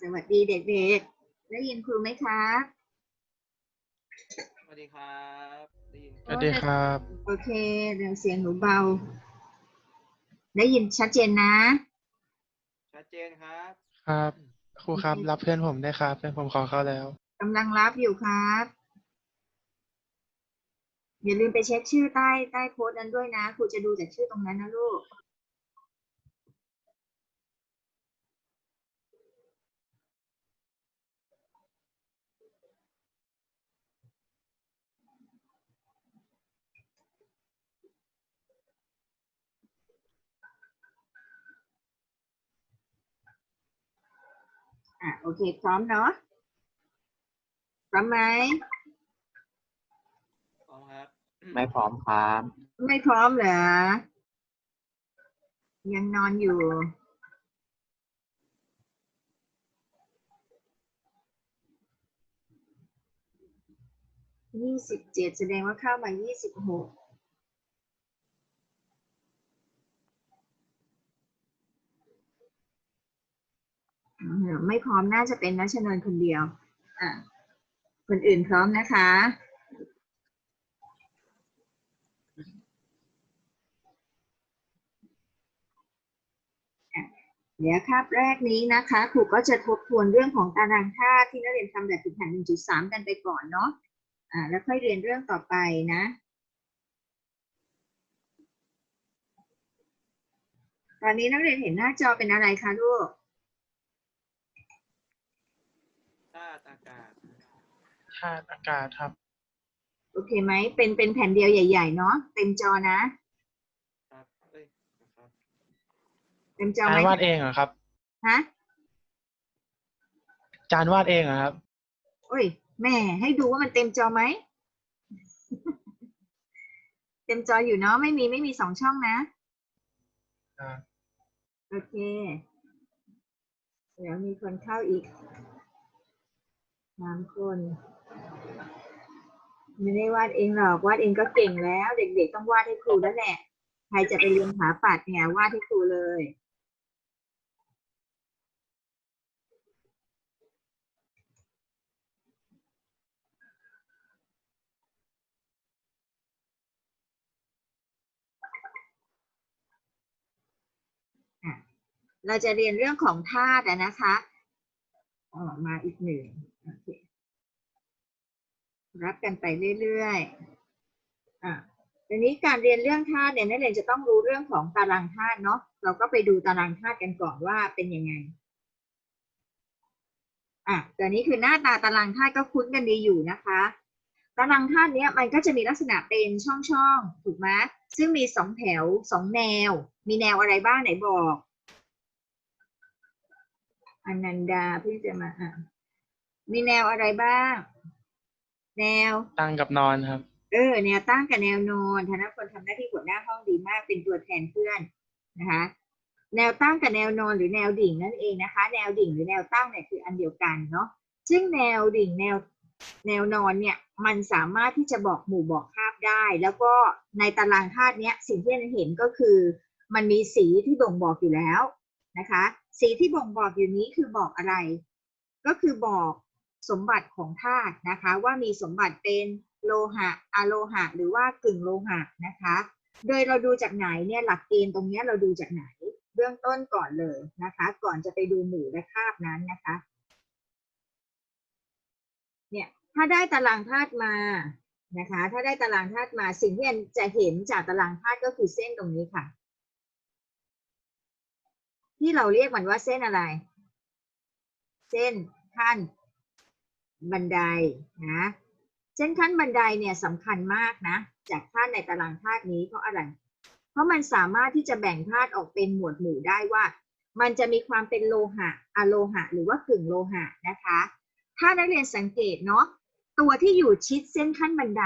สวัสดีเด็กๆ ได้ยินครูไหมคะสวัสดีครับได้ยินสวัสดีครับ โอเคเดี๋ยวเสียงหนูเบา ได้ยินชัดเจนนะ ชัดเจนครับ ครับ ครูครับรับเพื่อนผมได้วยครับ เพื่อนผมขอเข้าแล้วกำลังรับอยู่ครับ อย่าลืมไปเช็คชื่อใต้ใต้โพสต์นั้นด้วยนะ ครูจะดูจากชื่อตรงนั้นนะลูก อะโอเค พร้อมเนาะพร้อมไหมพร้อมครับ ไม่พร้อมครับ ไม่พร้อมเหรอ ยังนอนอยู่ ยี่สิบเจ็ดแสดงว่าเข้ามายี่สิบหก ไม่พร้อมน่าจะเป็นนัชนนคนเดียวคนอื่นพร้อมนะคะ เดี๋ยวคาบแรกนี้นะคะครูก็จะทบทวนเรื่องของตารางธาตุที่นักเรียนทำแบบฝึกหัด1.3 กันไปก่อนเนาะอ่าแล้วค่อยเรียนเรื่องต่อไปนะตอนนี้นักเรียนเห็นหน้าจอเป็นอะไรคะลูก ธา ตุอากาศ ธาตุอากาศครับ โอเคไหม เป็นเป็นแผ่นเดียวใหญ่ ๆ เนาะเต็มจอนะ ครับเอ้ยนะครับเต็มจอจาไหมนวาดเองเหรอครับ ฮะจานวาดเองเหรอครับ โอ้ยแม่ให้ดูว่ามันเต็มจอไหม เต็มจออยู่เนาะไม่มีไม่มีสองช่องนะ อ่า โอเค เดี๋ยวมีคนเข้าอีก สามคนไม่ได้วาดเองหรอกวาดเองก็เก่งแล้ว เด็กๆต้องวาดให้ครูแล้วแหละใครจะไปเรียนหาปัดเนี่ยวาดให้ครูเลยเราจะเรียนเรื่องของธาตุนะคะออกมาอีกหนึ่ง รับกันไปเรื่อยๆอะทีนี้การเรียนเรื่องธาตุเนี่ยนักเรียนจะต้องรู้เรื่องของตารางธาตุเนาะ เราก็ไปดูตารางธาตุกันก่อนว่าเป็นยังไง อะแต่นี้คือหน้าตาตารางธาตุก็คุ้นกันดีอยู่นะคะ ตารางธาตุเนี้ยมันก็จะมีลักษณะเป็นช่องๆ ถูกไหมซึ่งมีสองแถวสองแนว มีแนวอะไรบ้างไหนบอกอนันดาเพิ่งจะมาอะ มีแนวอะไรบ้าง แนว ตั้งกับนอนครับ เออ แนวตั้งกับแนวนอนธนพลทำหน้าที่หัวหน้าห้องดีมากเป็นตัวแทนเพื่อนนะคะ แนวตั้งกับแนวนอนหรือแนวดิ่งนั่นเองนะคะ แนวดิ่งหรือแนวตั้งเนี่ยคืออันเดียวกันเนาะซึ่งแนวดิ่งแนวแนวนอนเนี่ย มันสามารถที่จะบอกหมู่บอกคาบได้ แล้วก็ในตารางธาตุเนี้ยสิ่งที่เราเห็นก็คือ มันมีสีที่บ่งบอกอยู่แล้วนะคะ สีที่บ่งบอกอยู่นี้คือบอกอะไร ก็คือบอก สมบัติของธาตุนะคะ ว่ามีสมบัติเป็นโลหะอะโลหะ หรือว่ากึ่งโลหะนะคะ โดยเราดูจากไหนเนี่ยหลักเกณฑ์ตรงเนี้ยเราดูจากไหน เบื้องต้นก่อนเลยนะคะ ก่อนจะไปดูหมู่และคาบนั้นนะคะเนี่ยถ้าได้ตารางธาตุมานะคะ ถ้าได้ตารางธาตุมาสิ่งที่อันจะเห็นจากตารางธาตุก็คือเส้นตรงนี้ค่ะ ที่เราเรียกมันว่าเส้นอะไร เส้นขั้น บันไดนะเส้นขั้นบันไดเนี่ยสำคัญมากนะ จากธาตุในตารางธาตุนี้เพราะอะไร เพราะมันสามารถที่จะแบ่งธาตุออกเป็นหมวดหมู่ได้ว่า มันจะมีความเป็นโลหะอะโลหะ หรือว่ากึ่งโลหะนะคะ ถ้านักเรียนสังเกตเนาะตัวที่อยู่ชิดเส้นขั้นบันได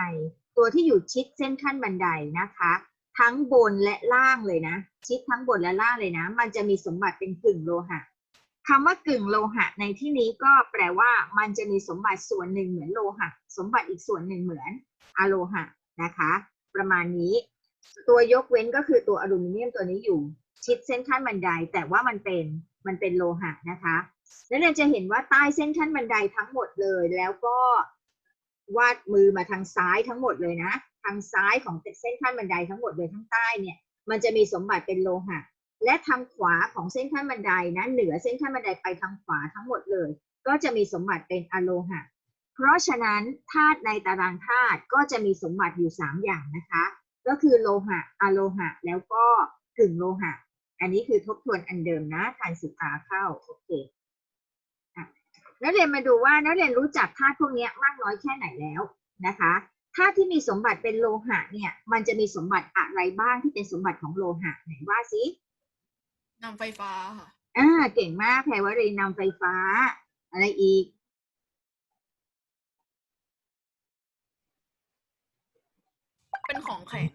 ตัวที่อยู่ชิดเส้นขั้นบันไดนะคะ ทั้งบนและล่างเลยนะ ชิดทั้งบนและล่างเลยนะ มันจะมีสมบัติเป็นกึ่งโลหะ คำว่ากึ่งโลหะในที่นี้ก็แปลว่ามันจะมีสมบัติส่วนหนึ่งเหมือนโลหะ สมบัติอีกส่วนหนึ่งเหมือนอะโลหะนะคะ ประมาณนี้ ตัวยกเว้นก็คือตัวอลูมิเนียมตัวนี้อยู่ชิดเส้นขั้นบันไดแต่ว่ามันเป็นมันเป็นโลหะนะคะแล้วเราจะเห็นว่าใต้เส้นขั้นบันไดทั้งหมดเลย แล้วก็วาดมือมาทางซ้ายทั้งหมดเลยนะ ทางซ้ายของเส้นขั้นบันไดทั้งหมดเลยทั้งใต้เนี่ย มันจะมีสมบัติเป็นโลหะ และทางขวาของเส้นขั้นบันไดนะเหนือเส้นขั้นบันไดไปทางขวาทั้งหมดเลย ก็จะมีสมบัติเป็นอะโลหะ เพราะฉะนั้นธาตุในตารางธาตุก็จะมีสมบัติอยู่สามอย่างนะคะ ก็คือโลหะอะโลหะ แล้วก็กึ่งโลหะ อันนี้คือทบทวนอันเดิมนะทานศึกษาเข้าโอเคนักเรียนมาดูว่านักเรียนรู้จักธาตุพวกนี้มากน้อยแค่ไหนแล้วนะคะธาตุที่มีสมบัติเป็นโลหะเนี่ยมันจะมีสมบัติอะไรบ้างที่เป็นสมบัติของโลหะไหนว่าสิ นำไฟฟ้าค่ะ อ่าเก่งมากแพรวรีนำไฟฟ้า อะไรอีก เป็นของแข็ง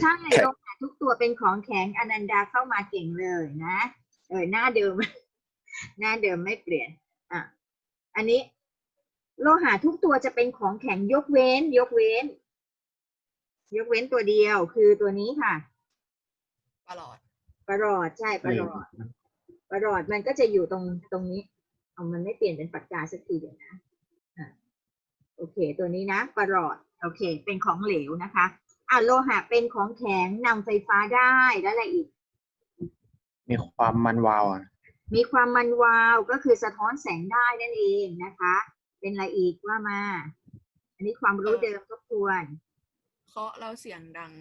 ใช่โลหะทุกตัวเป็นของแข็งอนันดาเข้ามาเก่งเลยนะ เออหน้าเดิม หน้าเดิมไม่เปลี่ยน อะ อันนี้ โลหะทุกตัวจะเป็นของแข็งยกเว้น ยกเว้น ยกเว้นตัวเดียวคือตัวนี้ค่ะ ประหลอด ประหลอดใช่ประหลอดประหลอดมันก็จะอยู่ตรงตรงนี้ เอามันไม่เปลี่ยนเป็นปากกาสักทีเดียวนะอะโอเค ตัวนี้นะประหลอดโอเค เป็นของเหลวนะคะอะโลหะเป็นของแข็งนำไฟฟ้าได้แล้วอะไรอีก มีความมันวาวอะมีความมันวาวก็คือสะท้อนแสงได้นั่นเองนะคะ เป็นอะไรอีกว่ามา อันนี้ความรู้เดิมทบทวน เคาะแล้วเสียงดัง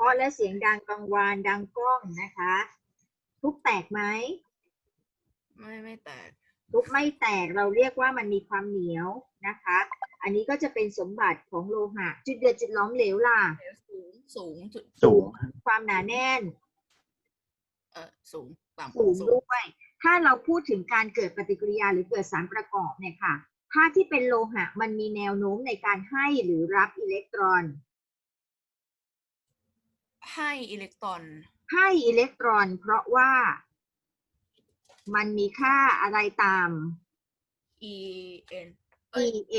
เคาะและเสียงดังกังวานดังก้องนะคะ ทุกแตกไหมไม่ไม่แตก ทุกไม่แตกเราเรียกว่ามันมีความเหนียวนะคะ อันนี้ก็จะเป็นสมบัติของโลหะ จุดเดือดจุดล้อมเหลวล่ะสูงสูงจุดสูงความหนาแน่นเออสูงต่ำสูงด้วย ถ้าเราพูดถึงการเกิดปฏิกิริยาหรือเกิดสารประกอบเนี่ยค่ะถ้าที่เป็นโลหะมันมีแนวโน้มในการให้หรือรับอิเล็กตรอน ให้อิเล็กตรอน ให้อิเล็กตรอน เพราะว่า มันมีค่าอะไรตาม E N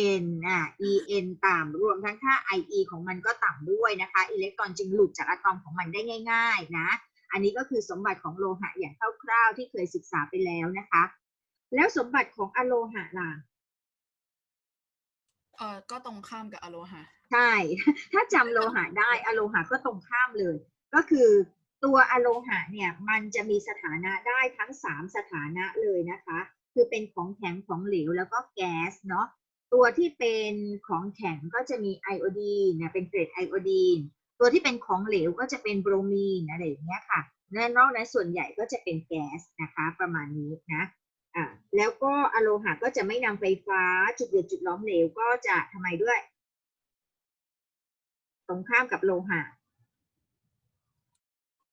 En อะ En ต่ำรวมทั้งค่า IE ของมันก็ต่ำด้วยนะคะ อิเล็กตรอนจึงหลุดจากอะตอมของมันได้ง่าย ๆ นะ อันนี้ก็คือสมบัติของโลหะอย่างคร่าวๆที่เคยศึกษาไปแล้วนะคะ แล้วสมบัติของอะโลหะล่ะ เออก็ตรงข้ามกับอะโลหะ ใช่ ถ้าจำโลหะได้อะโลหะก็ตรงข้ามเลย ก็คือตัวอะโลหะเนี่ยมันจะมีสถานะได้ทั้งสามสถานะเลยนะคะ คือเป็นของแข็งของเหลวแล้วก็แก๊สเนาะตัวที่เป็นของแข็งก็จะมีไอโอดีนเนะเป็นเกรดไอโอดีนตัวที่เป็นของเหลวก็จะเป็นโบรมีนอะไรอย่างเงี้ยค่ะและนอกนั้นส่วนใหญ่ก็จะเป็นแก๊สนะคะประมาณนี้นะอ่าแล้วก็อะโลหะก็จะไม่นำไฟฟ้าจุดเดือดจุดล้อมเหลวก็จะทำไมด้วย ตรงข้ามกับโลหะ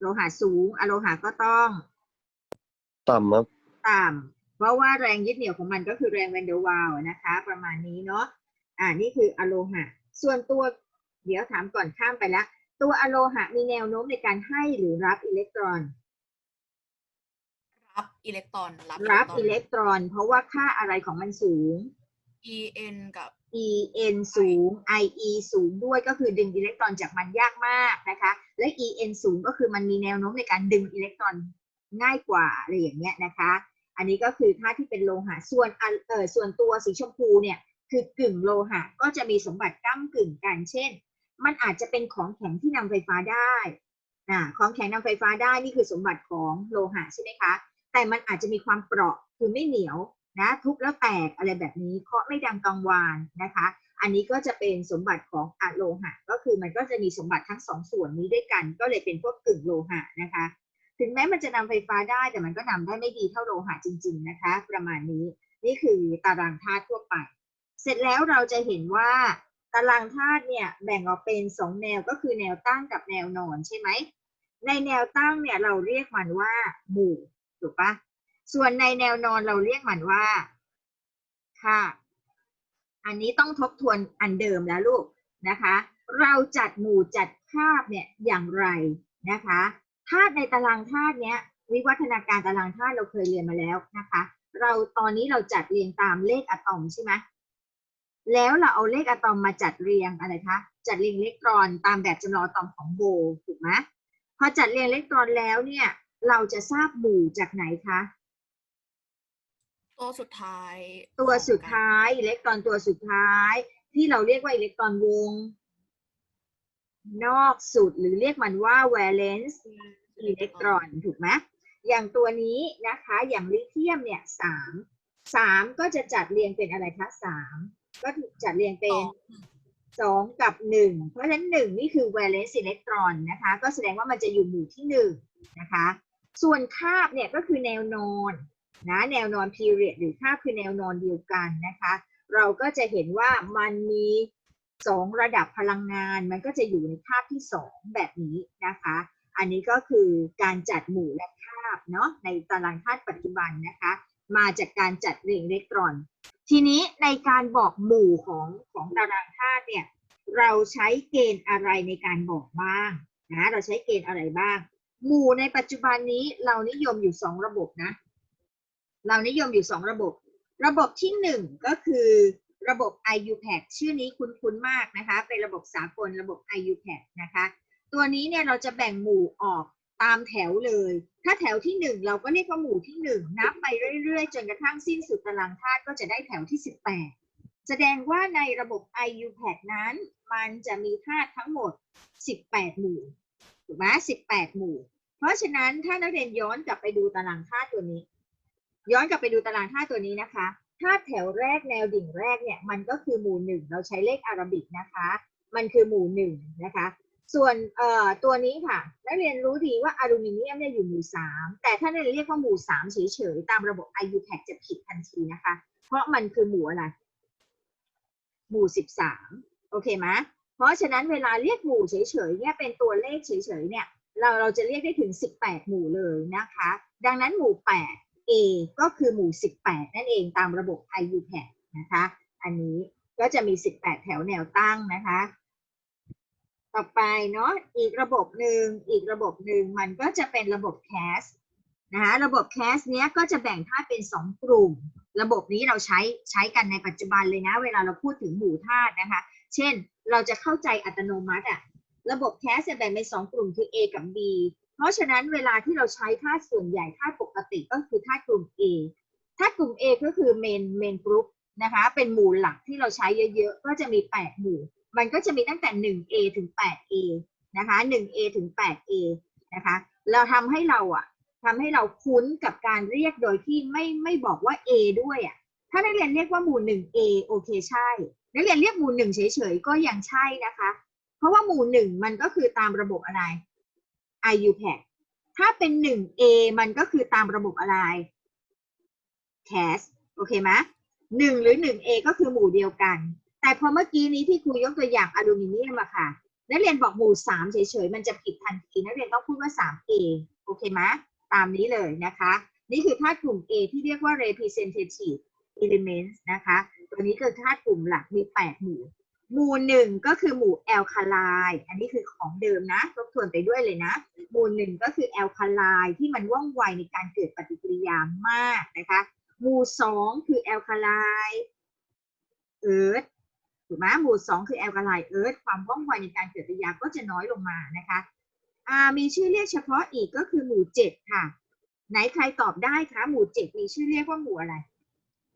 โลหะสูงอะโลหะก็ต้อง ต่ำครับ ต่ำเพราะว่าแรงยึดเหนี่ยวของมันก็คือแรงแวนเดอร์วาลนะคะ ประมาณนี้เนาะอ่านี่คืออะโลหะ ส่วนตัวเดี๋ยวถามก่อนข้ามไปละตัวอะโลหะมีแนวโน้มในการให้หรือรับอิเล็กตรอน รับอิเล็กตรอน รับรับอิเล็กตรอน เพราะว่าค่าอะไรของมันสูง E N กับ E N สูง I E สูงด้วยก็คือดึงอิเล็กตรอนจากมันยากมากนะคะ และ E N สูงก็คือมันมีแนวโน้มในการดึงอิเล็กตรอนง่ายกว่าอะไรอย่างเงี้ยนะคะ อันนี้ก็คือค่าที่เป็นโลหะส่วนอันเออส่วนตัวสีชมพูเนี่ยคือกึ่งโลหะก็จะมีสมบัติก้ากึ่งกันเช่น มันอาจจะเป็นของแข็งที่นำไฟฟ้าได้อ่าของแข็งนำไฟฟ้าได้นี่คือสมบัติของโลหะใช่ไหมคะ แต่มันอาจจะมีความเปราะคือไม่เหนียว นะทุบแล้วแตกอะไรแบบนี้เคาะไม่ดังกังวานนะคะ อันนี้ก็จะเป็นสมบัติของอะโลหะ ก็คือมันก็จะมีสมบัติทั้งสองส่วนนี้ด้วยกัน ก็เลยเป็นพวกกึ่งโลหะนะคะ ถึงแม้มันจะนำไฟฟ้าได้แต่มันก็นำได้ไม่ดีเท่าโลหะจริง ๆนะคะ ประมาณนี้นี่คือตารางธาตุทั่วไป เสร็จแล้วเราจะเห็นว่าตารางธาตุเนี่ยแบ่งออกเป็นสองแนวก็คือแนวตั้งกับแนวนอนใช่ไหมในแนวตั้งเนี่ยเราเรียกมันว่าหมู่ถูกปะ ส่วนในแนวนอนเราเรียกมันว่า ค่ะ อันนี้ต้องทบทวนอันเดิมแล้วลูกนะคะ เราจัดหมู่จัดคาบเนี่ยอย่างไรนะคะธาตุในตารางธาตุเนี้ย วิวัฒนาการตารางธาตุเราเคยเรียนมาแล้วนะคะ เราตอนนี้เราจัดเรียงตามเลขอะตอมใช่ไหมแล้วเราเอาเลขอะตอมมาจัดเรียงอะไรคะจัดเรียงอิเล็กตรอนตามแบบจำลองอะตอมของโบถูกไหมพอจัดเรียงอิเล็กตรอนแล้วเนี่ย เราจะทราบหมู่จากไหนคะ ตัวสุดท้ายตัวสุดของกันท้ายอิเล็กตรอนตัวสุดท้าย ที่เราเรียกว่าอิเล็กตรอนวง นอกสุดหรือเรียกมันว่า valence อิเล็กตรอนถูกไหมอย่างตัวนี้นะคะ อย่างลิเธียมเนี่ยสามสามก็จะจัดเรียงเป็นอะไรคะสามก็ถูกจัดเรียงเป็นสองกับหนึ่งเพราะฉะนั้นหนึ่งนี่คือ valence อิเล็กตรอนนะคะ ก็แสดงว่ามันจะอยู่หมู่ที่หนึ่งนะคะ ส่วนคาบเนี่ยก็คือแนวนอน นะแนวนอน period หรือคาคือแนวนอนเดียวกันนะคะ เราก็จะเห็นว่ามันมีสองระดับพลังงาน มันก็จะอยู่ในคาบที่สองแบบนี้นะคะ อันนี้ก็คือการจัดหมู่และคาบเนาะในตารางธาตุปัจจุบันนะคะ มาจากการจัดเรียงอิเล็กตรอน ทีนี้ในการบอกหมู่ของของตารางธาตุเนี่ยเราใช้เกณฑ์อะไรในการบอกบ้างนะเราใช้เกณฑ์อะไรบ้าง หมู่ในปัจจุบันนี้เรานิยมอยู่สองระบบนะ เรานิยมอยู่สองระบบ ระบบที่หนึ่งก็คือระบบ IUPAC ชื่อนี้คุ้นๆมากนะคะ เป็นระบบสากลระบบ IUPAC นะคะ ตัวนี้เนี่ยเราจะแบ่งหมู่ออกตามแถวเลย ถ้าแถวที่หนึ่งเราก็เรียกว่าหมู่ที่หนึ่งนับไปเรื่อยๆ จนกระทั่งสิ้นสุดตารางธาตุก็จะได้แถวที่ 18 แสดงว่าในระบบ IUPAC นั้น มันจะมีธาตุทั้งหมด 18 หมู่ ถูกไหม18 หมู่ เพราะฉะนั้นถ้านักเรียนย้อนกลับไปดูตารางธาตุตัวนี้ ย้อนกลับไปดูตารางธาตุตัวนี้นะคะธาตุแถวแรกแนวดิ่งแรกเนี่ยมันก็คือหมู่หนึ่งเราใช้เลขอารบิกนะคะ มันคือหมู่หนึ่งนะคะ ส่วนเอ่อตัวนี้ค่ะนักเรียนรู้ดีว่าอลูมิเนียมเนี่ยอยู่หมู่สามแต่ถ้านักเรียนเรียกว่าหมู่สามเฉยๆตามระบบ IUPAC จะผิดทันทีนะคะ เพราะมันคือหมู่อะไร หมู่สิบสามโอเคไหมเพราะฉะนั้นเวลาเรียกหมู่เฉยๆเนี่ยเป็นตัวเลขเฉยๆเนี่ยเราเราจะเรียกได้ถึง 18 หมู่เลยนะคะ ดังนั้นหมู่ 8 A ก็คือหมู่ 18 นั่นเองตามระบบ IUPAC นะคะ อันนี้ก็จะมี 18 แถวแนวตั้งนะคะ ต่อไปเนาะอีกระบบหนึ่งอีกระบบหนึ่งมันก็จะเป็นระบบ CAS นะคะระบบ CAS เนี้ยก็จะแบ่งธาตุเป็น 2 กลุ่ม ระบบนี้เราใช้ใช้กันในปัจจุบันเลยนะ เวลาเราพูดถึงหมู่ธาตุนะคะ เช่นเราจะเข้าใจอัตโนมัติอะระบบ CAS จะแบ่งเป็นสองกลุ่มคือ A กับ B เพราะฉะนั้นเวลาที่เราใช้ธาตุส่วนใหญ่ธาตุปกติก็คือธาตุกลุ่ม A ธาตุกลุ่ม A ก็คือ main main group นะคะ เป็นหมู่หลักที่เราใช้เยอะๆ ก็จะมี 8 หมู่ มันก็จะมีตั้งแต่ 1A ถึง 8A นะคะ 1A ถึง 8A นะคะ เราทำให้เราอะทำให้เราคุ้นกับการเรียกโดยที่ไม่ไม่บอกว่า A ด้วยอะ ถ้านักเรียนเรียกว่าหมู่ 1A โอเคใช่ นักเรียนเรียกหมู่ 1 เฉยๆ ก็ยังใช่นะคะ เพราะว่าหมู่หนึ่งมันก็คือตามระบบอะไร IUPAC ถ้าเป็น 1A มันก็คือตามระบบอะไร CAS โอเคไหมหนึ่งหรือ 1A ก็คือหมู่เดียวกัน แต่พอเมื่อกี้นี้ที่ครูยกตัวอย่างอลูมิเนียมอะค่ะ นักเรียนบอกหมู่ 3 เฉยๆ มันจะผิดทันทีนักเรียนต้องพูดว่า 3A โอเคไหมตามนี้เลยนะคะ นี่คือธาตุกลุ่ม A ที่เรียกว่า representative elements นะคะ ตัวนี้คือธาตุกลุ่มหลักมี 8 หมู่ หมู่หนึ่งก็คือหมู่แอลคาไลน์อันนี้คือของเดิมนะทบทวนไปด้วยเลยนะ หมู่หนึ่งก็คือแอลคาไลน์ที่มันว่องไวในการเกิดปฏิกิริยามากนะคะ หมู่สองคือแอลคาไลน์เอิร์ธถูกไหมหมู่สองคือแอลคาไลน์เอิร์ธความว่องไวในการเกิดปฏิกิริยาก็จะน้อยลงมานะคะอ่ามีชื่อเรียกเฉพาะอีกก็คือหมู่เจ็ดค่ะ ไหนใครตอบได้คะหมู่เจ็ดมีชื่อเรียกว่าหมู่อะไร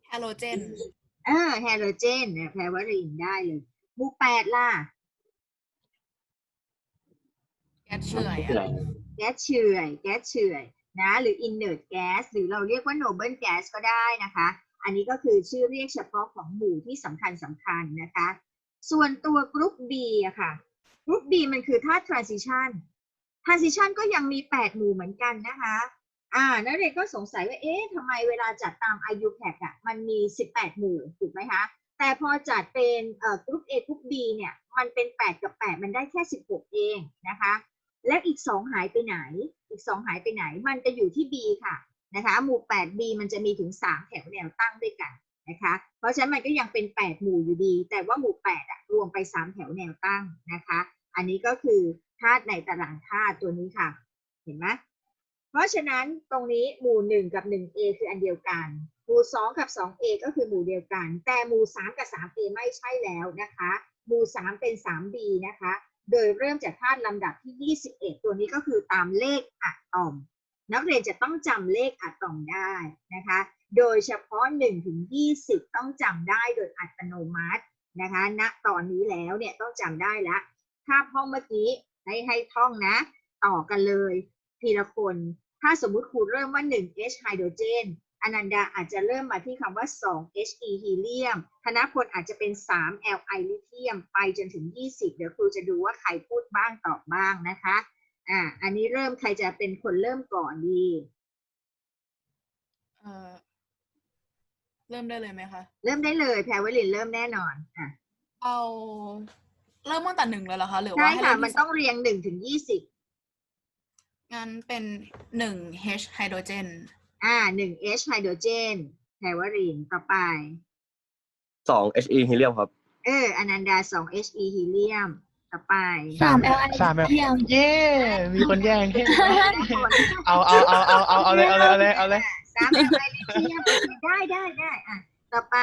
ฮาโลเจนเออไฮโดรเจนเนี่ยแปลว่าริงได้เลยห มู่แปดล่ะ แก๊สเฉื่อยอะแก๊สเฉื่อย แก๊สเฉื่อยนะ หรือ inert gas หรือเราเรียกว่า noble gas ก็ได้นะคะ อันนี้ก็คือชื่อเรียกเฉพาะของหมู่ที่สำคัญสำคัญนะคะ ส่วนตัวกรุ๊ป B อะค่ะ กรุ๊ป B มันคือธาตุ transition transition ก็ยังมี 8 หมู่เหมือนกันนะคะ อ่า นักเรียนก็สงสัยว่า เอ๊ะทำไมเวลาจัดตาม IUPAC อะมันมี 18 หมู่ ถูกไหมคะ แต่พอจัดเป็นกรุ๊ป A กรุ๊ป B เนี่ยมันเป็น 8 กับ 8 มันได้แค่ 16 เองนะคะ แล้วอีก 2 หายไปไหน อีก 2 หายไปไหน มันจะอยู่ที่ B ค่ะนะคะหมู่ 8B มันจะมีถึง 3 แถวแนวตั้งด้วยกันนะคะ เพราะฉะนั้นมันก็ยังเป็น 8 หมู่อยู่ดี แต่ว่าหมู่ 8อะรวมไป 3 แถวแนวตั้งนะคะ อันนี้ก็คือธาตุในตารางธาตุตัวนี้ค่ะ เห็นไหมเพราะฉะนั้นตรงนี้หมู่ 1 กับ 1A คืออันเดียวกัน หมู่ 2 กับ 2A ก็คือหมู่เดียวกัน แต่หมู่ 3 กับ 3A ไม่ใช่แล้วนะคะ หมู่ 3 เป็น 3B นะคะ โดยเริ่มจากธาตุลำดับที่ 21 ตัวนี้ก็คือตามเลขอะตอม นักเรียนจะต้องจำเลขอะตอมได้นะคะ โดยเฉพาะ1ถึง20 ต้องจำได้โดยอัตโนมัตินะคะณตอนนี้แล้วเนี่ยต้องจำได้ละถ้าห้องเมื่อกี้ให้ให้ท่องนะ ต่อกันเลย ทีละคน ถ้าสมมุติครูเริ่มว่า 1 H ไฮโดรเจน อนันดาอาจจะเริ่มมาที่คำว่า 2 He ฮีเลียม ธนพลอาจจะเป็น 3 Li ลิเธียม ไปจนถึง 20 เดี๋ยวครูจะดูว่าใครพูดบ้างตอบบ้างนะคะ อ่า อันนี้เริ่มใครจะเป็นคนเริ่มก่อนดี เอ่อ เริ่มได้เลยไหมคะ เริ่มได้เลย แพรวลินเริ่มแน่นอน อะ เอาเริ่มตั้งแต่หนึ่งเลยเหรอคะ หรือว่าใช่ให้ค่ะเริ่มันต้องเรียง1ถึง20งั้นเป็นหนึ่ง H ไฮโดรเจน อ่า1 H ไฮโดรเจนแพรวลินต่อไปสอง He ฮีเลียมครับ เอออนันดา2 He ฮีเลียมต่อไปสามสามแบบเย้มีคนแย่งเฮ้เอาเอาเอาเอาเอาเอาเลยเอาเลยเอาเลยเอาเลยสาม Li ลิเธียมได้ได้ได้อะต่อไป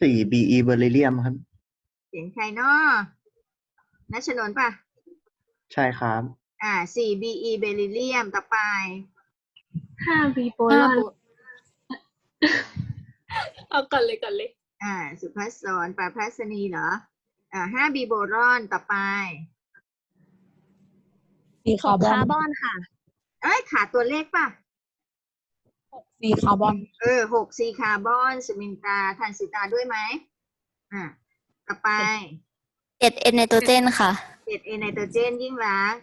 สี่ BE เบอร์ลิเลียมครับ เสียงใครเนาะนัชนนท์ป่ะ ใช่ครับ อ่า 4be เบริเลียมต่อไปห้าบีโบลอนเอาก่อนเลยก่อนเลย อ่า สุภัสสรปราภัสนีเหรอ อ่า 5b โบรอนต่อไปสีคาร์บอนค่ะ เอ้ยขาดตัวเลขป่ะ สีคาร์บอน เออ 6c คาร์บอนสมินตาทันสิตาด้วยไหมอ่าต่อไปเจ็ดเอไนโตรเจนค่ะ 7a ไนโตรเจนยิ่งรักษณ์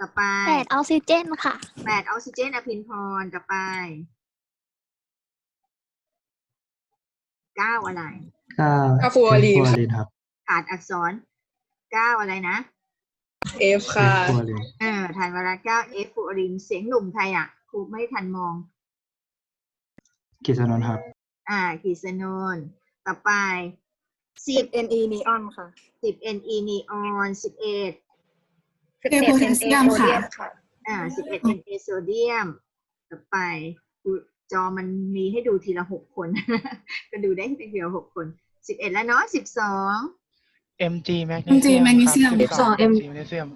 ต่อไปแปดออกซิเจนค่ะ8ออกซิเจนอภินพรต่อไป9อะไรก็ก็ฟูออรีนฟูออรีนครับขาดอักษร9อะไรนะ F ค่ะฟูออรีนเออทันวาระเก้าเอฟฟูอรินเสียงหนุ่มไทยอะครูไม่ทันมอง กิจนนท์ครับ อ่ากิษณนต่อไปสิสิบบ NE นีออนค่ะ สิบ NE นีออนสิบเอ็ด สิบเอ็ด NA ค่ะ อ่าสิบเอ็ด NA โซเดียม ต่อไปอุ๊ยจอมันมีให้ดูทีละหกคน ก็ดูได้ทีเดียวหกคนสิบเอ็ดแล้วเนาะสิบสอง MG แมกนีเซียม magnesium สอง M MG แมกนีเซียม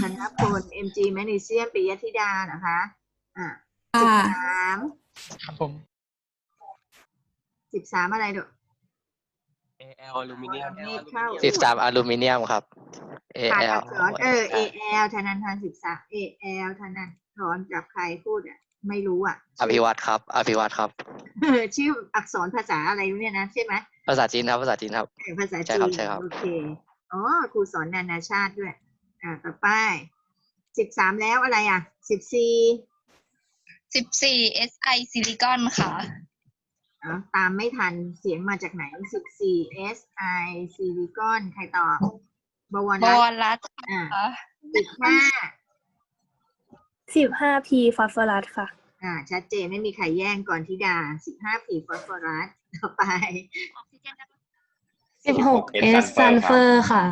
ธนพล MG แมกนีเซียมปิยธิดานะคะ อ่าสิบค่ะสามครับผมสิบสามอะไรดู AL อลูมิเนียมเมฆเข้าสิบสามอลูมิเนียมครับขาด AL อักษรเออ AL ธนันทรศึกษา AL ธนันทรกับใครพูดอะ ไม่รู้อะ อภิวัตครับ อภิวัตครับ เออชื่ออักษรภาษาอะไรเนี่ยนะใช่ไหมภาษาจีนครับ ภาษาจีนครับ เออภาษาใช่จีครับนใช่ครับ โอเคอ๋อครูสอนนานาชาติด้วย อ่าต่อไปสิบสามแล้วอะไรอะสิบสี่สิบสี่ SI ซิลิคอนค่ะ อ๋อตามไม่ทันเสียงมาจากไหนสิบสี่ SI ซิลิคอนใครตอบบวรบรัอตน์ลรัตอ่าค่ะสิบห้าสิบห้า P ฟอสฟอรัสค่ะ อ่า ชัดเจนไม่มีใครแย่งก่อนทิดาสิบห้าผีฟอสฟอรัสต่อไปสิบหก S ซัลเฟอร์ค่ะ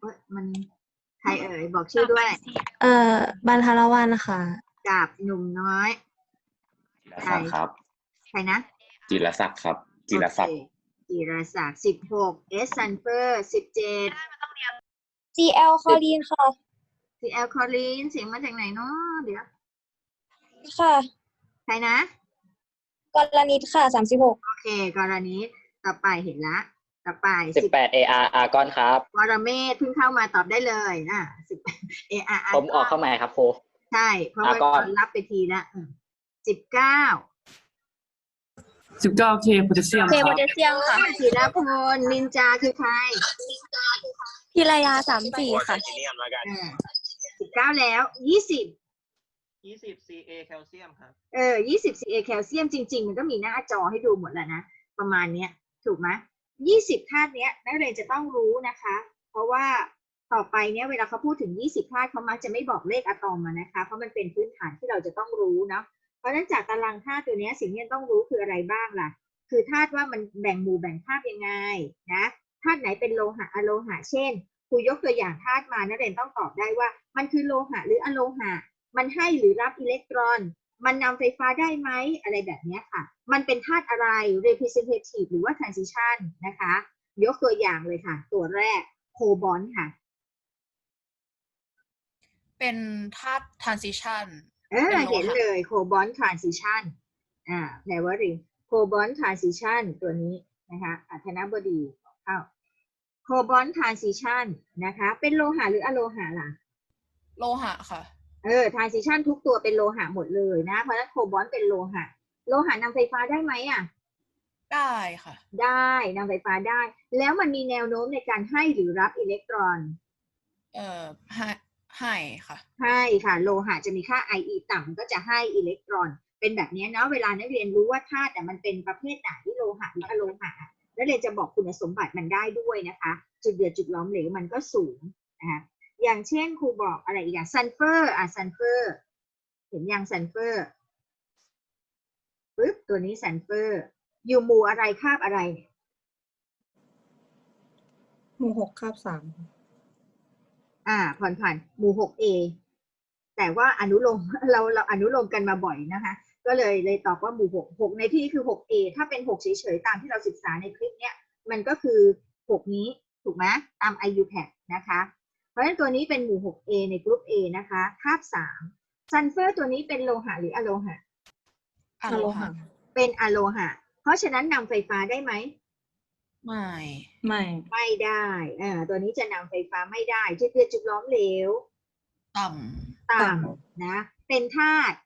เอ้ยมันใครเอ่ย บอกชื่อด้วย เอ่อบันทารวันค่ะ กับหนุ่มน้อยใครครับ ใครนะ จิรศักดิ์ครับ จิรศักดิ์โอเคจิรศักดิ์สิบหกเอสซันเฟอร์สิบเจ็ด GL คอลีนค่ะซีแอลคอลีนเสียงมาจากไหนเนาะเดี๋ยว ค่ะใครนะ กรณิตค่ะสามสิบหกโอเค กรณีต่อไปเห็นละ ต่อไปสิบแปด AR อากอนครับ วรเมธเพิ่งเข้ามาตอบได้เลยนะสิบเออาร์ผมออกเข้าใหม่ครับครู ใช่ เพราะว่าอะก่อนรับไปทีละสิบเก้า สิบเก้าเคโพแทสเซียมเคคโพรับ แทสเซียมค่ะศิลพลนินจาคือใครพิรยาสามสี่ค่ะสิบเก้าแล้วยี่สิบยี่สิบ CA แคลเซียมครับ เออยี่สิบ CA แคลเซียมจริง ๆ มันก็มีหน้าจอให้ดูหมดแล้วนะ ประมาณเนี้ย ถูกไหมยี่สิบธาตุเนี้ยนักเรียนจะต้องรู้นะคะ เพราะว่าต่อไปเนี้ยเวลาเขาพูดถึงยี่สิบธาตุเขามักจะไม่บอกเลขอะตอมมานะคะ เพราะมันเป็นพื้นฐานที่เราจะต้องรู้เนาะ เพราะนั้นจากตารางธาตุตัวนี้สิ่งที่ต้องรู้คืออะไรบ้างล่ะ คือธาตุว่ามันแบ่งหมู่แบ่งธาตุยังไงนะธาตุไหนเป็นโลหะอะโลหะ เช่นครูยกตัวอย่างธาตุมานักเรียนต้องตอบได้ว่า มันคือโลหะหรืออะโลหะ มันให้หรือรับอิเล็กตรอน มันนำไฟฟ้าได้ไหมอะไรแบบนี้ค่ะ มันเป็นธาตุอะไร representative หรือว่า transition นะคะ ยกตัวอย่างเลยค่ะ ตัวแรกโคบอลค่ะ เป็นธาตุ transition เออเป็นโลหะเห็นเลยโคบอลทรานซิชันอ่าแปลว่าริงโคบอลทรานซิชันตัวนี้นะคะอัธนบดีเข้าโคบอลทรานซิชันนะคะ เป็นโลหะหรืออะโลหะล่ะ โลหะค่ะ เออทรานซิชันทุกตัวเป็นโลหะหมดเลยนะ เพราะฉะนั้นโคบอลเป็นโลหะ โลหะนำไฟฟ้าได้ไหมอะ ได้ค่ะ ได้นำไฟฟ้าได้ แล้วมันมีแนวโน้มในการให้หรือรับอิเล็กตรอน เอ่อ ให้ให้ค่ะ ให้ค่ะ โลหะจะมีค่า IE ต่ำก็จะให้อิเล็กตรอน เป็นแบบนี้เนาะเวลานักเรียนรู้ว่าธาตุแต่มันเป็นประเภทไหนโลหะหรืออะโลหะนักเรียนจะบอกคุณสมบัติมันได้ด้วยนะคะ จุดเดือดจุดล้อมเหลวมันก็สูงนะคะอย่างเช่นครูบอกอะไรอีกอย่างซัลเฟอร์อะซัลเฟอร์เห็นยังซัลเฟอร์ปึ๊บตัวนี้ซัลเฟอร์อยู่หมู่อะไรคาบอะไรเนี่ยหมู่หกคาบสาม อ่า ผ่อนผ่านหมู่ 6A แต่ว่าอนุโลมเราเราอนุโลมกันมาบ่อยนะคะ ก็เลยเลยตอบว่าหมู่ 6 6 ในที่นี้คือ 6A ถ้าเป็น 6 เฉยๆ ตามที่เราศึกษาในคลิปเนี้ย มันก็คือ 6 นี้ถูกไหมตาม IUPAC นะคะ เพราะฉะนั้นตัวนี้เป็นหมู่ 6A ในกลุ่ม A นะคะคาบ3ซัลเฟอร์ตัวนี้เป็นโลหะหรืออะโลหะ อะโลหะ เป็นอะโลหะ เพราะฉะนั้นนำไฟฟ้าได้ไหม ไม่ ไม่ ไม่ได้อ่าตัวนี้จะนำไฟฟ้าไม่ได้จุดเดือดจุดล้อมเหลวต่ต่ำนะ เป็นธาตุ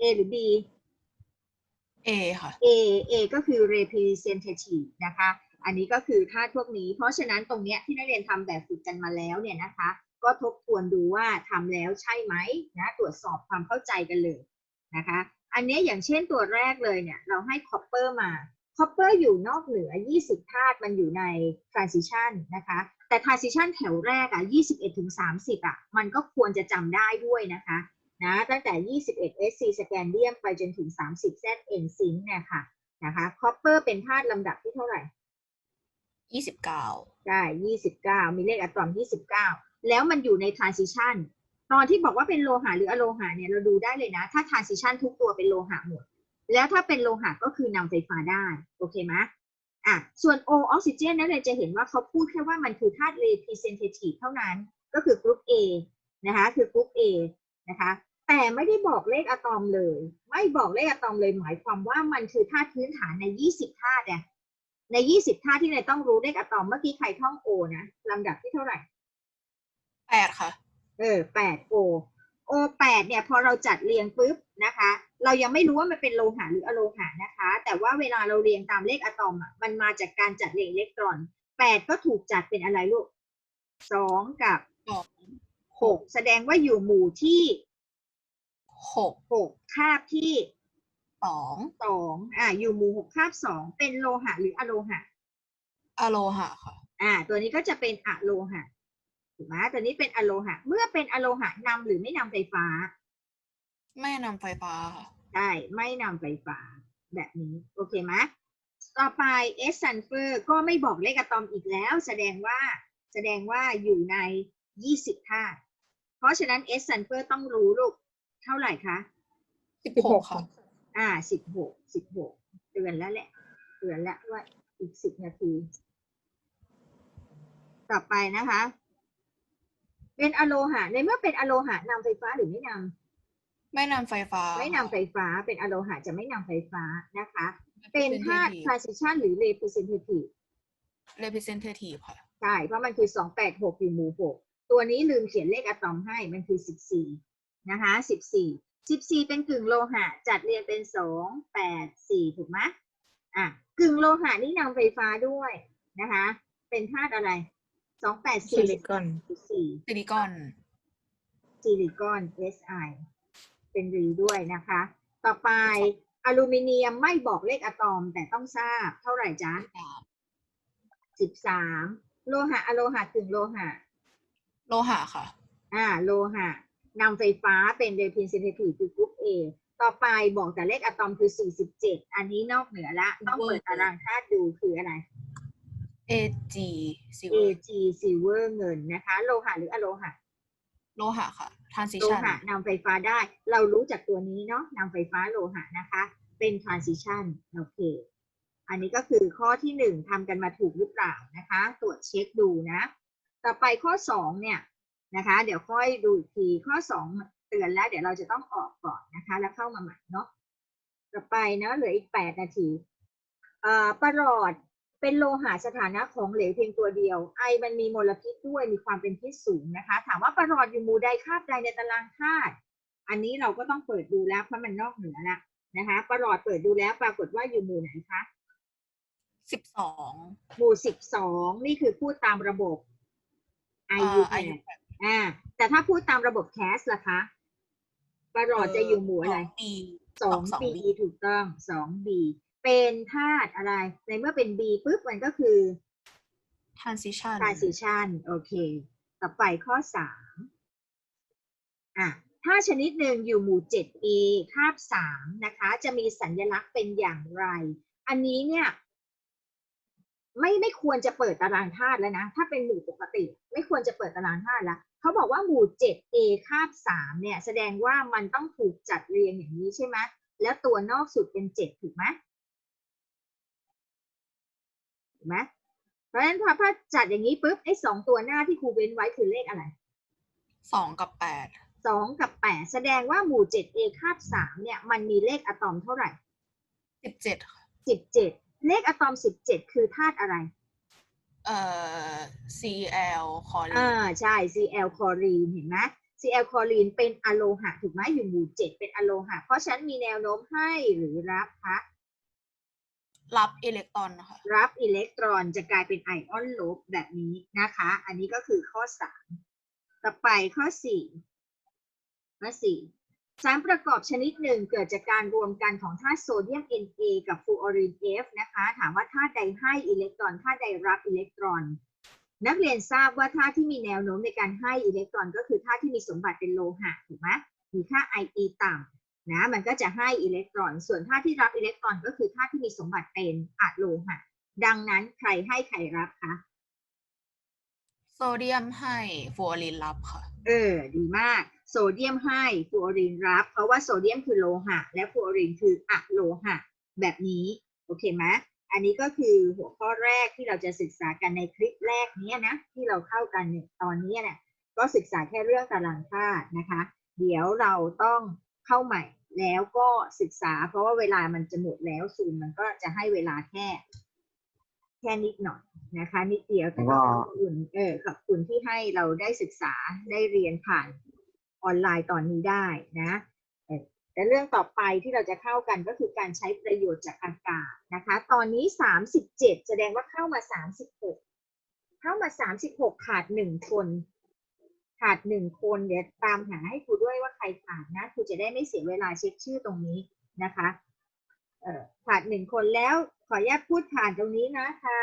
A หรือ B ำเอค่ะ A A ก็คือ representative นะคะ อันนี้ก็คือธาตุพวกนี้ เพราะฉะนั้นตรงเนี้ยที่นักเรียนทำแบบฝึกกันมาแล้วเนี่ยนะคะ ก็ทบทวนดูว่าทำแล้วใช่ไหมนะตรวจสอบความเข้าใจกันเลยนะคะ อันเนี้ยอย่างเช่นตัวแรกเลยเนี่ย เราให้ copper มา copper อยู่นอกเหนือ 20 ธาตุมันอยู่ใน transition นะคะ แต่ transition แถวแรกอะ21ถึง30อะมันก็ควรจะจำได้ด้วยนะคะนะตั้งแต่ 21 SC scandium ไปจนถึง 30 ZN zinc เนี่ยค่ะนะคะ copper เป็นธาตุลำดับที่เท่าไหร่ยี่สิบเก้าได้ 29 มีเลขอะตอม 29 แล้วมันอยู่ใน transition ตอนที่บอกว่าเป็นโลหะหรืออะโลหะเนี่ยเราดูได้เลยนะ ถ้า transition ทุกตัวเป็นโลหะหมด แล้วถ้าเป็นโลหะก็คือนำไฟฟ้าได้ โอเคไหมอะ ส่วน O ออกซิเจนนั่นเลยจะเห็นว่าเขาพูดแค่ว่ามันคือธาตุ representative เท่านั้น ก็คือกรุ๊ป A นะคะ คือกรุ๊ป A นะคะ แต่ไม่ได้บอกเลขอะตอมเลย ไม่บอกเลขอะตอมเลย หมายความว่ามันคือธาตุพื้นฐานใน 20ธาตุเนี่ยใน 20ธาตุที่นายต้องรู้เลขอะตอม เมื่อกี้ใครท่อง O นะลำดับที่เท่าไหร่แปดค่ะ เออแปดโอโอแปดเนี่ย พอเราจัดเรียงปุ๊บ นะคะ เรายังไม่รู้ว่ามันเป็นโลหะหรืออะโลหะนะคะ แต่ว่าเวลาเราเรียงตามเลขอะตอมอะมันมาจากการจัดเรียงอิเล็กตรอนแปดก็ถูกจัดเป็นอะไรลูกสองกับสองหกแสดงว่าอยู่หมู่ที่หกหกคาบที่สองสองอ่าอยู่หมู่หกคาบสองเป็นโลหะหรืออะโลหะอะโลหะค่ะอ่า ตัวนี้ก็จะเป็นอะโลหะถูกไหมตัวนี้เป็นอะโลหะ เมื่อเป็นอะโลหะนำหรือไม่นำไฟฟ้า ไม่นำไฟฟ้าค่ะใช่ไม่นำไฟฟ้า แบบนี้ โอเคไหมต่อไป S sulfur ก็ไม่บอกเลขอะตอมอีกแล้ว แสดงว่าแสดงว่าอยู่ใน 20ธาตุเพราะฉะนั้น S sulfur ต้องรู้ลูก เท่าไหร่คะสิบหกค่ะ อ่า16 16เตือนแล้วแหละเตือนแล้วว่าอีก10นาที ต่อไปนะคะ เป็นอะโลหะในเมื่อเป็นอะโลหะนำไฟฟ้าหรือไม่นำ ไม่นำไฟฟ้า ไม่นำไฟฟ้า เป็นอะโลหะจะไม่นำไฟฟ้านะคะ เป็นธาตุ transition หรือ representative representative ค่ะ ใช่ เพราะมันคือ286อยู่หมู่6ตัวนี้ลืมเขียนเลขอะตอมให้ มันคือ14นะคะ14 14เป็นกึ่งโลหะ จัดเรียงเป็น2 8 4ถูกไหมอะ กึ่งโลหะนี่นำไฟฟ้าด้วยนะคะ เป็นธาตุอะไร2 8ซิลิคอน4ซิลิคอนซิลิคอน Si เป็นรีด้วยนะคะ ต่อไปอลูมิเนียมไม่บอกเลขอะตอมแต่ต้องทราบเท่าไหร่จ๊ะสิบสามโลหะอะโลหะกึ่งโลหะ โลหะค่ะ อ่า โลหะนำไฟฟ้าเป็น representative คือกรุ๊ป A ต่อไปบอกแต่เลขอะตอมคือ 47 อันนี้นอกเหนือละ ต้องเปิดตารางธาตุดูคืออะไร Ag silver Ag silver เงินนะคะ โลหะหรืออะโลหะ โลหะค่ะ โล transition หะนำไฟฟ้าได้ เรารู้จากตัวนี้เนาะนำไฟฟ้าโลหะนะคะ เป็น transition โอเค อันนี้ก็คือข้อที่หนึ่งทำกันมาถูกหรือเปล่านะคะ ตรวจเช็คดูนะ ต่อไปข้อสองเนี่ยนะคะ เดี๋ยวค่อยดูอีกทีข้อสองเตือนแล้ว เดี๋ยวเราจะต้องออกก่อนนะคะ แล้วเข้ามาใหม่เนาะต่อไปเนาะเหลืออีกแปดนาทีเอ่อประหลอด เป็นโลหะสถานะของเหลวเพียงตัวเดียว ไอมันมีมลพิษด้วยมีความเป็นพิษสูงนะคะ ถามว่าประหลอดอยู่หมู่ใดคาบใดในตารางธาตุอันนี้เราก็ต้องเปิดดูแล้วเพราะมันนอกเหนือละนะคะประหลอดเปิดดูแล้วปรากฏว่าอยู่หมู่ไหนคะสิบสองหมู่สิบสองนี่คือพูดตามระบบ IU อายุแปดอ่าแต่ถ้าพูดตามระบบแคสล่ะคะประหลอดจะอยู่หมู่อะไรปีสองสอง B B ถูกต้องสอง B เป็นธาตุอะไร ในเมื่อเป็น B ปุ๊บมันก็คือ transition transition โอเค ต่อไปข้อสามอะถ้าชนิดหนึ่งอยู่หมู่7 e คาบสามนะคะ จะมีสัญลักษณ์เป็นอย่างไร อันนี้เนี่ย ไม่ไม่ควรจะเปิดตารางธาตุแล้วนะ ถ้าเป็นหมู่ปกติ ไม่ควรจะเปิดตารางธาตุแล้วเขาบอกว่าหมู่ 7a คาบสามเนี่ย แสดงว่ามันต้องถูกจัดเรียงอย่างนี้ใช่ไหมแล้วตัวนอกสุดเป็น 7 ถูกไหม ไหมเพราะฉะนั้นพอถ้าจัดอย่างนี้ปุ๊บไอ้สองตัวหน้าที่ครูเว้นไว้คือเลขอะไรสองกับแปดสองกับแปดแสดงว่าหมู่ 7a คาบสามเนี่ยมันมีเลขอะตอมเท่าไหร่สิบเจ็ดสิบเจ็ดเลขอะตอมสิบเจ็ดคือธาตุอะไรเอ่อ Cl คอลีอ่าใช่ Cl คลอรีนเห็นไหม Cl คลอรีนเป็นอะโลหะถูกไหมอยู่หมู่เจ็ดเป็นอะโลหะ เพราะฉะนั้นมีแนวโน้มให้หรือรับคะ รับอิเล็กตรอนนะคะ รับอิเล็กตรอนจะกลายเป็นไอออนลบแบบนี้นะคะ อันนี้ก็คือข้อสามต่อไปข้อสี่ข้อสี่สารประกอบชนิดหนึ่งเกิดจากการรวมกันของธาตุโซเดียม Na กับฟลูออรีน F นะคะ ถามว่าธาตุใดให้อิเล็กตรอนธาตุใดรับอิเล็กตรอน นักเรียนทราบว่าธาตุที่มีแนวโน้มในการให้อิเล็กตรอน ก็คือธาตุที่มีสมบัติเป็นโลหะถูกไหมมีค่า Ie ต่ำ นะมันก็จะให้อิเล็กตรอน ส่วนธาตุที่รับอิเล็กตรอนก็คือธาตุที่มีสมบัติเป็นอะโลหะ ดังนั้นใครให้ใครรับคะโซเดียมให้ฟลูออรีนรับค่ะ เออ ดีมาก โซเดียมให้ฟลูออรีนรับ เพราะว่าโซเดียมคือโลหะ และฟลูออรีนคืออะโลหะ แบบนี้ โอเคไหมอันนี้ก็คือหัวข้อแรกที่เราจะศึกษากันในคลิปแรกเนี้ยนะ ที่เราเข้ากันเนี่ยตอนเนี้ยเนี่ยก็ศึกษาแค่เรื่องตารางธาตุนะคะ เดี๋ยวเราต้อง เข้าใหม่แล้วก็ศึกษา เพราะว่าเวลามันจะหมดแล้วซูมมันก็จะให้เวลาแค่ แค่นิดหน่อยนะคะนิดเดียวแต่ก็ขอบคุณเออขอบคุณที่ให้เราได้ศึกษาได้เรียนผ่านออนไลน์ตอนนี้ได้นะแต่เรื่องต่อไปที่เราจะเข้ากันก็คือการใช้ประโยชน์จากอากาศนะคะ ตอนนี้สามสิบเจ็ดแสดงว่าเข้ามาสามสิบหกเข้ามาสามสิบหกขาดหนึ่งคน ขาดหนึ่งคนเดี๋ยวตามหาให้ครูด้วยว่าใครขาดนะครูจะได้ไม่เสียเวลาเช็คชื่อตรงนี้นะคะเออขาดหนึ่งคนแล้วขออนุญาตพูดผ่านตรงนี้นะคะ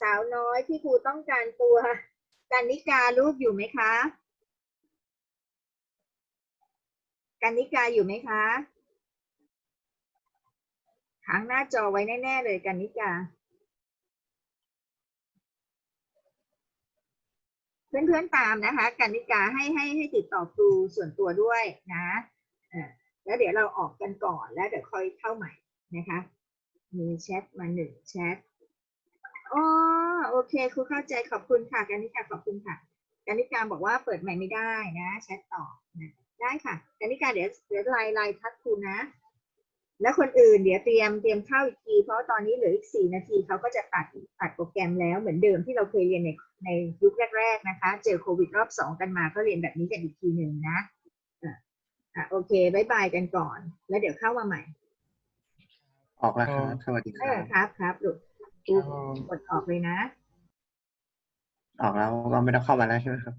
สาวน้อยที่ครูต้องการตัวกันนิการูปอยู่ไหมคะกันนิกาอยู่ไหมคะค้างหน้าจอไว้แน่ ๆ เลยกันนิกา เพื่อนๆตามนะคะกันนิกาให้ให้ให้ติดต่อครูส่วนตัวด้วยนะอ่อแล้วเดี๋ยวเราออกกันก่อนแล้วเดี๋ยวค่อยเข้าใหม่นะคะ มีแชทมาหนึ่งแชทอ๋อโอเคครูเข้าใจขอบคุณค่ะกานิกาขอบคุณค่ะกานิกาบอกว่าเปิดใหม่ไม่ได้นะแชทต่อนะได้ค่ะกานิกาเดี๋ยวเดี๋ยวไลน์ไลน์ทักครูนะ แล้วคนอื่นเดี๋ยวเตรียมเตรียมเข้าอีกที เพราะตอนนี้เหลืออีกสี่นาทีเขาก็จะตัดตัดโปรแกรมแล้วเหมือนเดิมที่เราเคยเรียนใน ในยุคแรกๆนะคะ เจอโควิดรอบสองกันมาก็เรียนแบบนี้กันอีกทีหนึ่งนะอะอะโอเคบายบายกันก่อน แล้วเดี๋ยวเข้ามาใหม่ ออกแล้วครับ สวัสดีคเอรัอบ ครับครับลูกครูครับกดออกเลยนะ ออกแล้วก็ไม่ต้องเข้ามาแล้วใช่ไหมครับ